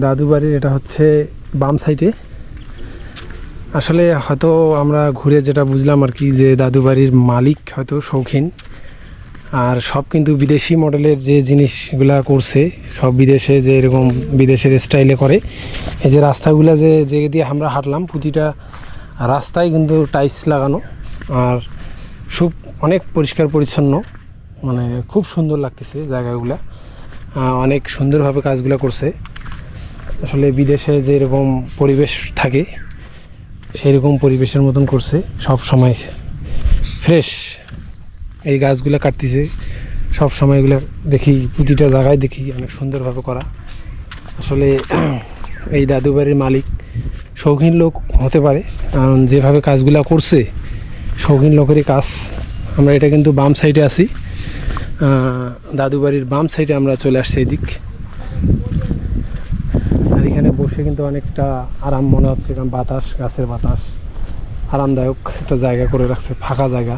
দাদু বাড়ির এটা হচ্ছে বাম সাইডে। আসলে হয়তো আমরা ঘুরে যেটা বুঝলাম আর কি যে দাদু বাড়ির মালিক হয়তো শৌখিন। আর সব কিন্তু বিদেশি মডেলের যে জিনিসগুলা করছে, সব বিদেশে যে এরকম বিদেশের স্টাইলে করে। এই যে রাস্তাগুলো যে যে দিয়ে আমরা হাঁটলাম, প্রতিটা রাস্তায় কিন্তু টাইলস লাগানো। আর খুব অনেক পরিষ্কার পরিচ্ছন্ন মানে খুব সুন্দর লাগতেছে জায়গাগুলো। অনেক সুন্দরভাবে কাজগুলো করছে। আসলে বিদেশে যে এরকম পরিবেশ থাকে সেই রকম পরিবেশের মতন করছে সব সময়। ফ্রেশ এই গাছগুলো কাটতেছে, সব সময় এগুলো দেখি, প্রতিটা জায়গায় দেখি অনেক সুন্দরভাবে করা। আসলে এই দাদু বাড়ির মালিক শৌখিন লোক হতে পারে, কারণ যেভাবে কাজগুলো করছে, শৌখিন লোকেরই কাজ। আমরা এটা কিন্তু বাম সাইডে আছি। দাদু বাড়ির বাম সাইডে আমরা চলে আসছি এদিক। কিন্তু অনেকটা আরাম মনে হচ্ছে, কারণ বাতাস, গাছের বাতাস আরামদায়ক একটা জায়গা করে রাখছে, ফাঁকা জায়গা।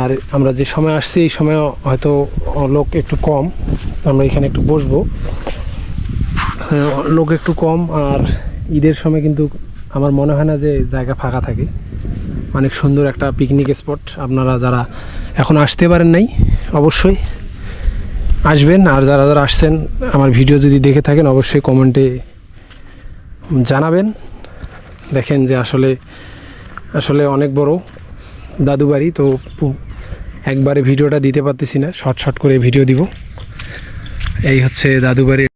আর আমরা যে সময় আসছি, এই সময় হয়তো লোক একটু কম, আমরা এখানে একটু বসবো। লোক একটু কম, আর ঈদের সময় কিন্তু আমার মনে হয় না যে জায়গা ফাঁকা থাকে। অনেক সুন্দর একটা পিকনিক স্পট আপনারা যারা এখন আসতে পারেন নাই, অবশ্যই আসবেন। আর যারা যারা আসছেন, আমার ভিডিও যদি দেখে থাকেন, অবশ্যই কমেন্টে জানাবেন। দেখেন যে আসলে আসলে অনেক বড় দাদু বাড়ি, তো একবারে ভিডিওটা দিতে পারতেছি না শর্ট শর্ট করে ভিডিও দিব। এই হচ্ছে দাদু বাড়ির